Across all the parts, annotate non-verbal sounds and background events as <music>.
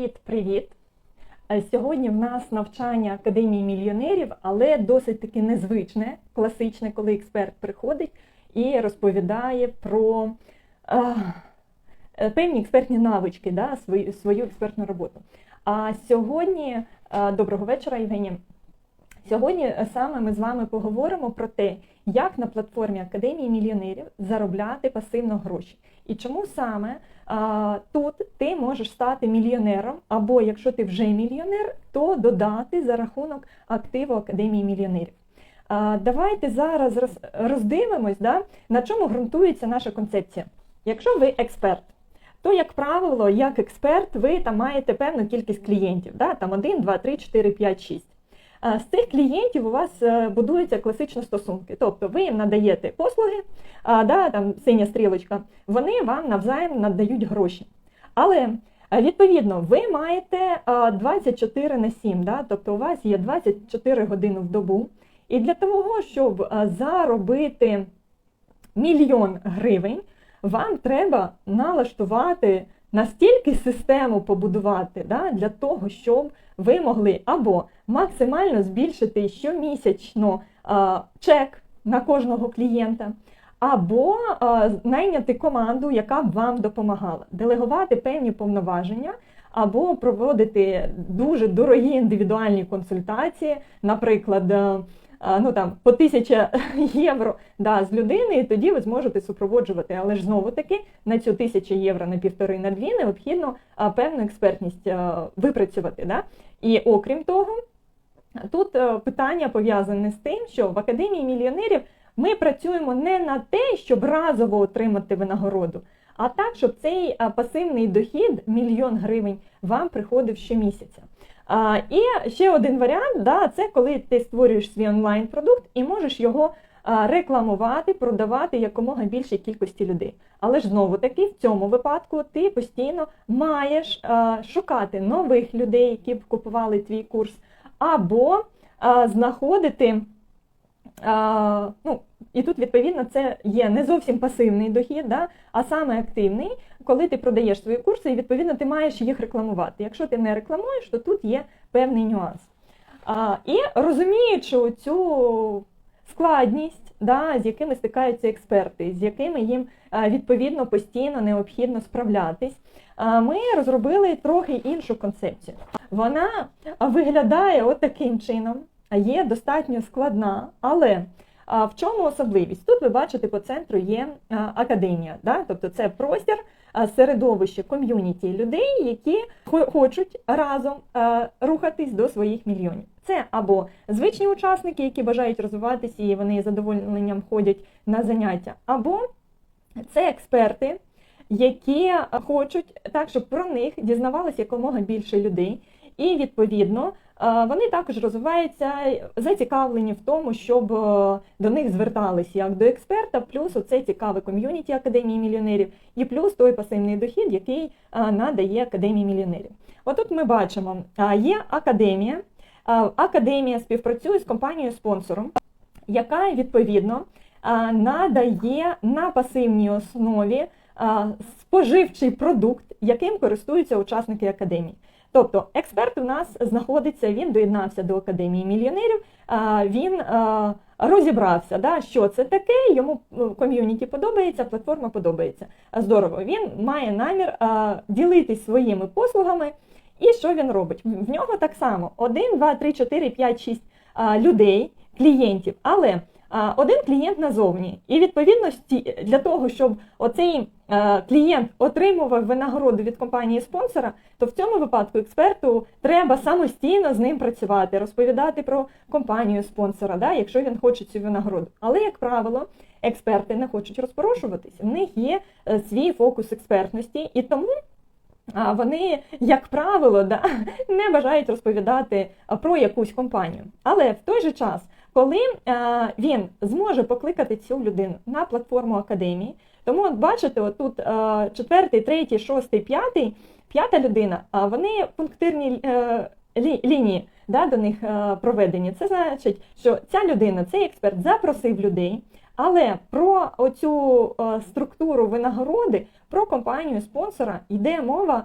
Привіт-привіт! Е, Сьогодні в нас навчання Академії мільйонерів, але досить таки незвичне, класичне, коли експерт приходить і розповідає про е, е, певні експертні навички, да, свою, свою експертну роботу. А сьогодні, е, доброго вечора, Євгенія. Сьогодні саме ми з вами поговоримо про те, як на платформі Академії мільйонерів заробляти пасивно гроші. І чому саме а, тут ти можеш стати мільйонером, або якщо ти вже мільйонер, то додати за рахунок активу Академії мільйонерів. А, давайте зараз роз, роздивимось, да, на чому ґрунтується наша концепція. Якщо ви експерт, то, як правило, як експерт, ви там маєте певну кількість клієнтів, да, там 1, 2, 3, 4, 5, 6. А З цих клієнтів у вас е, будуються класичні стосунки. Тобто ви їм надаєте послуги, да, там синя стрілочка, вони вам навзаєм надають гроші. Але е, відповідно ви маєте 24 на 7, да, тобто у вас є 24 години в добу. І для того, щоб заробити мільйон гривень, вам треба налаштувати настільки систему побудувати да, для того, щоб ви могли або максимально збільшити щомісячно а, чек на кожного клієнта, або а, найняти команду, яка б вам допомагала, делегувати певні повноваження. Або проводити дуже дорогі індивідуальні консультації, наприклад, е, е, ну там по 1000 євро да, з людини, і тоді ви зможете супроводжувати. Але ж знову таки на цю 1000 євро на півтори на дві необхідно а, певну експертність а, випрацювати. Да? І окрім того, тут питання пов'язане з тим, що в академії мільйонерів ми працюємо не на те, щоб разово отримати винагороду. А так, щоб цей пасивний дохід, мільйон гривень, вам приходив щомісяця. І ще один варіант, да, це коли ти створюєш свій онлайн-продукт і можеш його рекламувати, продавати якомога більшій кількості людей. Але ж знову таки, в цьому випадку ти постійно маєш шукати нових людей, які б купували твій курс, або знаходити. Ну, і тут, відповідно, це є не зовсім пасивний дохід, да, а саме активний, коли ти продаєш свої курси, і відповідно ти маєш їх рекламувати. Якщо ти не рекламуєш, то тут є певний нюанс. А, І розуміючи цю складність, да, з якими стикаються експерти, з якими їм відповідно постійно необхідно справлятись, ми розробили трохи іншу концепцію. Вона виглядає от таким чином, є достатньо складна, але а в чому особливість? Тут ви бачите по центру є академія, да? тобто це простір, а, середовище ком'юніті людей, які хочуть разом а, рухатись до своїх мільйонів. Це або звичні учасники, які бажають розвиватися і вони з задоволенням ходять на заняття, або це експерти, які хочуть так, щоб про них дізнавалося якомога більше людей. І відповідно е, вони також розвиваються зацікавлені в тому, щоб е, до них зверталися як до експерта, плюс оце цікаве ком'юніті Академії мільйонерів, і плюс той пасивний дохід, який е, надає Академії мільйонерів. Отут ми бачимо, е, є академія. Е, Академія співпрацює з компанією спонсором, яка відповідно е, надає на пасивній основі споживчий продукт, яким користуються учасники академії. Тобто експерт у нас знаходиться, він доєднався до академії мільйонерів, він розібрався, да, що це таке, йому ну, ком'юніті подобається, платформа подобається. Здорово, він має намір ділитись своїми послугами. І що він робить? В нього так само 1, 2, 3, 4, 5, 6 людей, клієнтів, але один клієнт назовні. І відповідно для того, щоб оцей е, клієнт отримував винагороду від компанії спонсора, то в цьому випадку експерту треба самостійно з ним працювати, розповідати про компанію спонсора, да, якщо він хоче цю винагороду. Але, як правило, експерти не хочуть розпорошуватись. В них є е, свій фокус експертності, і тому а вони, як правило, да, <laughs> не бажають розповідати про якусь компанію. Але в той же час, коли а, він зможе покликати цю людину на платформу академії, тому от бачите, отут а, четвертий, третій, шостий, п'ятий, п'ята людина, а вони пунктирні е, лі, лінії да, до них е, проведені. Це значить, що ця людина, цей експерт запросив людей. Але про оцю е, структуру винагороди, про компанію спонсора йде мова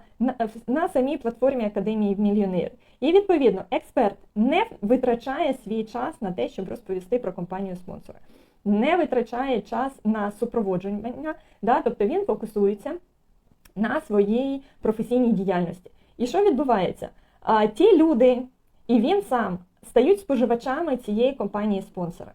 на, самій платформі Академії мільйонерів. І відповідно, експерт не витрачає свій час на те, щоб розповісти про компанію спонсора, не витрачає час на супроводження, да, тобто він фокусується на своїй професійній діяльності. І що відбувається? А, ті люди, і він сам стають споживачами цієї компанії спонсора.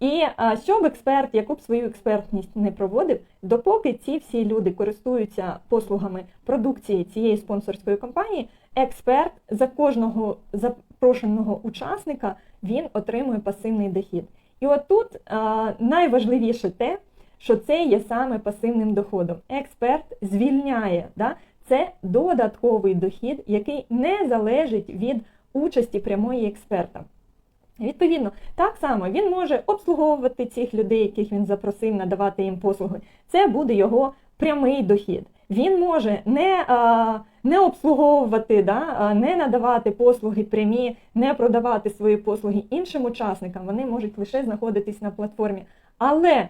І а, щоб експерт, яку б свою експертність не проводив, допоки ці всі люди користуються послугами продукції цієї спонсорської компанії, експерт за кожного запрошеного учасника він отримує пасивний дохід. І отут найважливіше те, що це є саме пасивним доходом. Експерт звільняє. Да? Це додатковий дохід, який не залежить від участі прямої експерта. Відповідно, так само він може обслуговувати цих людей, яких він запросив, надавати їм послуги. Це буде його прямий дохід. Він може не не обслуговувати, да, не надавати послуги прямі, не продавати свої послуги іншим учасникам. Вони можуть лише знаходитись на платформі. Але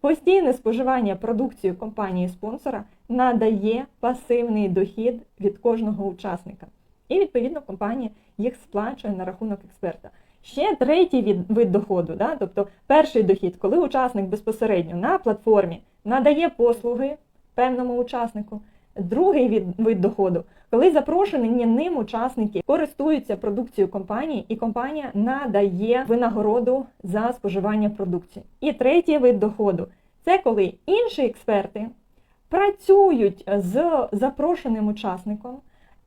постійне споживання продукції компанії спонсора надає пасивний дохід від кожного учасника. І відповідно компанія їх сплачує на рахунок експерта. Ще третій від, вид доходу, да? тобто перший дохід, коли учасник безпосередньо на платформі надає послуги певному учаснику. Другий від, вид доходу, коли запрошені ним учасники користуються продукцією компанії, і компанія надає винагороду за споживання продукції. І третій вид доходу це коли інші експерти працюють з запрошеним учасником,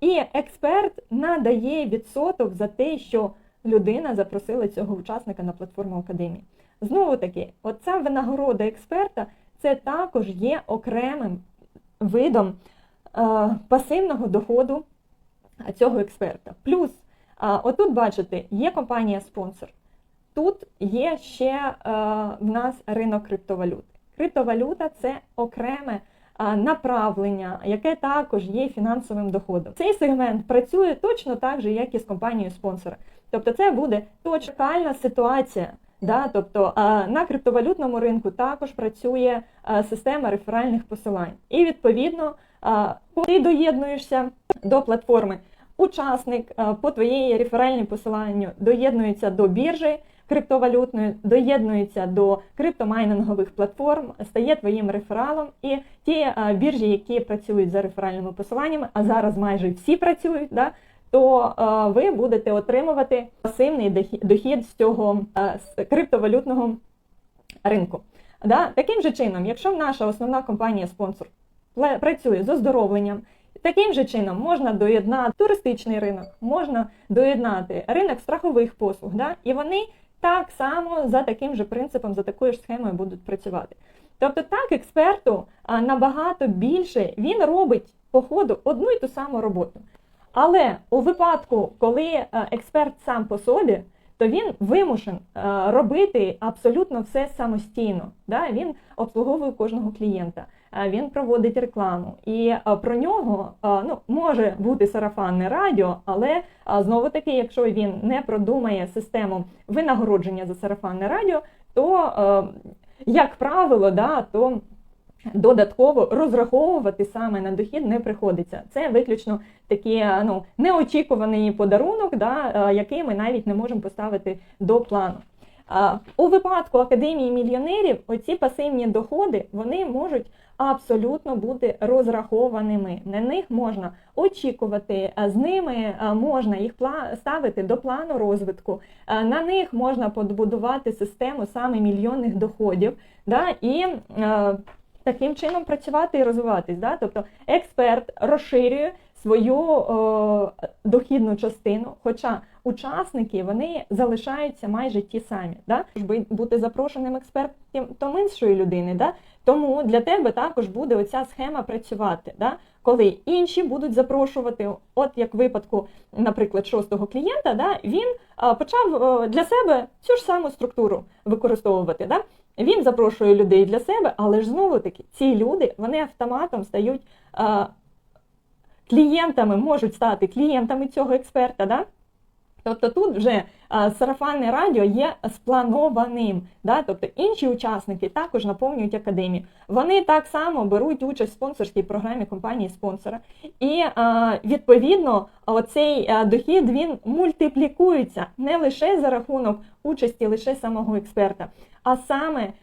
і експерт надає відсоток за те, що людина запросила цього учасника на платформу академії. Знову таки, оця винагорода експерта це також є окремим видом е, пасивного доходу цього експерта. Плюс, е, отут, бачите, є компанія-спонсор. Тут є ще е, в нас ринок криптовалюти. Криптовалюта це окреме направлення, яке також є фінансовим доходом. Цей сегмент працює точно так же, як і з компанією спонсора. Тобто, це буде точкальна ситуація. Да, тобто на криптовалютному ринку також працює система реферальних посилань. І відповідно, ти доєднуєшся до платформи, учасник по твоєї реферальній посиланню доєднується до біржі криптовалютної, доєднується до криптомайнингових платформ, стає твоїм рефералом. І ті біржі, які працюють за реферальними посиланнями, а зараз майже всі працюють. да, то ви будете отримувати пасивний дохід з цього з криптовалютного ринку. Да? Таким же чином, якщо наша основна компанія-спонсор працює з оздоровленням, таким же чином можна доєднати туристичний ринок, можна доєднати ринок страхових послуг, да? і вони так само за таким же принципом, за такою ж схемою будуть працювати. Тобто, так, експерту набагато більше він робить по ходу одну і ту саму роботу. Але у випадку, коли е, експерт сам по собі, то він вимушен е, робити абсолютно все самостійно. Да? Він обслуговує кожного клієнта, е, він проводить рекламу. І про нього ну, може бути сарафанне радіо, але знову таки, якщо він не продумає систему винагородження за сарафанне радіо, то, як правило, да, то додатково розраховувати саме на дохід не приходиться. Це виключно такий ну, неочікуваний подарунок, да, який ми навіть не можемо поставити до плану. У випадку академії мільйонерів оці пасивні доходи вони можуть абсолютно бути розрахованими. На них можна очікувати, з ними можна їх ставити до плану розвитку, на них можна побудувати систему саме мільйонних доходів. Да, і таким чином працювати і розвиватись. Да? Тобто експерт розширює свою о, дохідну частину, хоча учасники вони залишаються майже ті самі. Да? Бути запрошеним експертом іншої людини. Да? Тому для тебе також буде оця схема працювати, да? коли інші будуть запрошувати, от як в випадку, наприклад, шостого клієнта, да? він а, почав а, для себе цю ж саму структуру використовувати. Да? Він запрошує людей для себе, але ж знову таки ці люди вони автоматом стають а, клієнтами, можуть стати клієнтами цього експерта. Да? Тобто тут вже а, сарафанне радіо є спланованим. Да? Тобто інші учасники також наповнюють академію. Вони так само беруть участь в спонсорській програмі компанії спонсора. І а, відповідно оцей а, дохід він мультиплікується не лише за рахунок участі лише самого експерта, а саме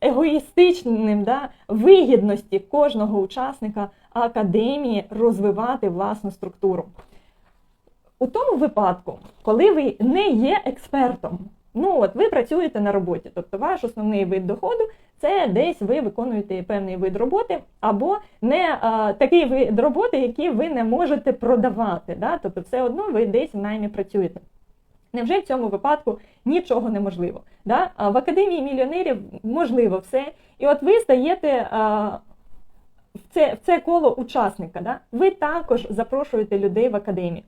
егоїстичним да, вигідності кожного учасника академії розвивати власну структуру. У тому випадку, коли ви не є експертом, ну от ви працюєте на роботі, тобто ваш основний вид доходу це десь ви виконуєте певний вид роботи, або не а, такий вид роботи, який ви не можете продавати. Да? Тобто, все одно ви десь в наймі працюєте. Невже в цьому випадку нічого неможливо? Да? А в академії мільйонерів можливо все. І от ви стаєте а, в це, в це коло учасника. Да? Ви також запрошуєте людей в академію.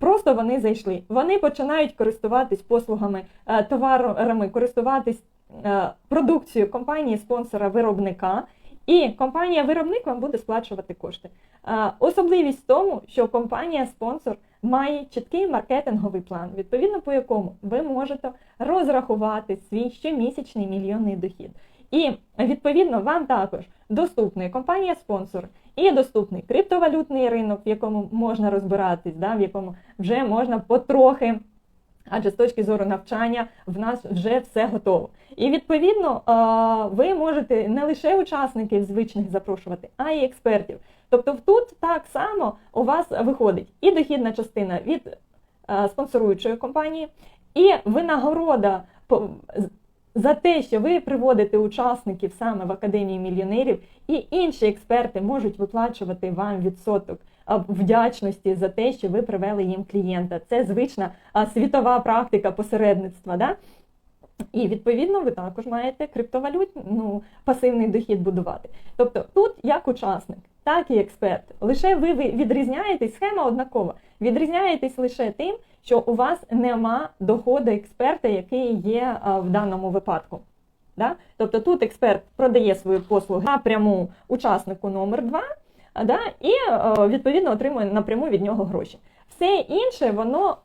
Просто вони зайшли. Вони починають користуватись послугами, е, товарами, користуватись е, продукцією компанії спонсора виробника, і компанія-виробник вам буде сплачувати кошти. Особливість в тому, що компанія-спонсор має чіткий маркетинговий план, відповідно по якому ви можете розрахувати свій щомісячний мільйонний дохід. І відповідно вам також доступний компанія-спонсор і доступний криптовалютний ринок, в якому можна розбиратись, да, в якому вже можна потрохи, адже з точки зору навчання в нас вже все готово. І відповідно ви можете не лише учасників звичних запрошувати, а й експертів. Тобто тут так само у вас виходить і дохідна частина від спонсоруючої компанії, і винагорода за те, що ви приводите учасників саме в академії мільйонерів, і інші експерти можуть виплачувати вам відсоток вдячності за те, що ви привели їм клієнта. Це звична світова практика посередництва. Да? І відповідно ви також маєте криптовалютний ну, пасивний дохід будувати. Тобто тут як учасник, так і експерт. Лише ви відрізняєтесь, схема однакова. Відрізняєтесь лише тим, що у вас нема доходу експерта, який є в даному випадку. Да? Тобто тут експерт продає свої послуги напряму учаснику номер 2 да? і відповідно отримує напряму від нього гроші. Все інше воно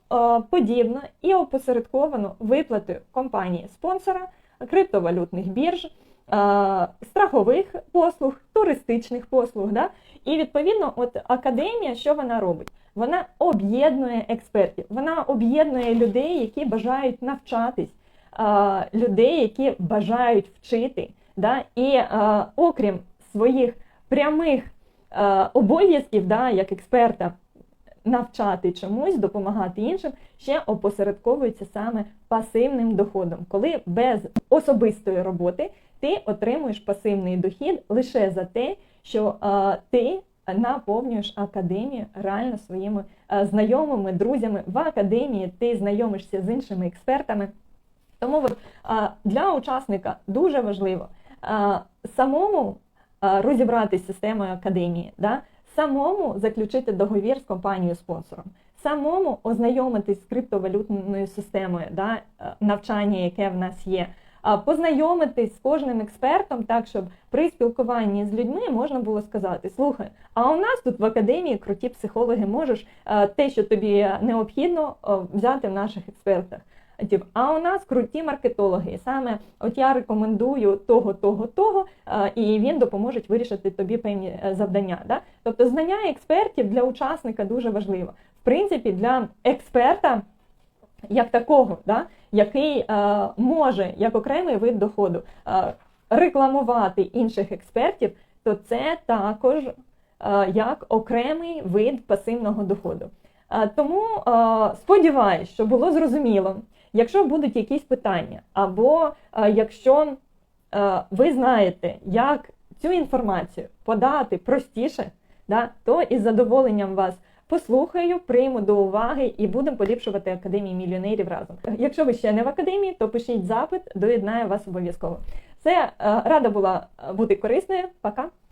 подібно і опосередковано виплатою компанії спонсора, криптовалютних бірж, страхових послуг, туристичних послуг. Да? І відповідно, от академія, що вона робить? Вона об'єднує експертів, вона об'єднує людей, які бажають навчатись, людей, які бажають вчити. Да? І окрім своїх прямих обов'язків, да, як експерта, навчати чомусь, допомагати іншим, ще опосередковується саме пасивним доходом, коли без особистої роботи ти отримуєш пасивний дохід лише за те, що ти наповнюєш академію реально своїми знайомими, друзями в академії, ти знайомишся з іншими експертами. Тому от, для учасника дуже важливо самому розібратися з системою академії, да? Самому заключити договір з компанією-спонсором, самому ознайомитись з криптовалютною системою да? Е, навчання, яке в нас є познайомитись з кожним експертом, так щоб при спілкуванні з людьми можна було сказати: слухай, а у нас тут в академії круті психологи, можеш те, що тобі необхідно, взяти в наших експертах. А у нас круті маркетологи. Саме от я рекомендую того, того, того, і він допоможе вирішити тобі певні е, завдання. Да? Тобто знання експертів для учасника дуже важливо. В принципі, для експерта як такого, да, який е, може як окремий вид доходу е, рекламувати інших експертів, то це також е, як окремий вид пасивного доходу. Е, тому е, сподіваюсь, що було зрозуміло, якщо будуть якісь питання, або е, якщо е, ви знаєте, як цю інформацію подати простіше, да, то із задоволенням вас послухаю, прийму до уваги і будемо поліпшувати академії мільйонерів разом. Якщо ви ще не в академії, то пишіть запит, доєднаю вас обов'язково. Це е, рада була бути корисною. Пока.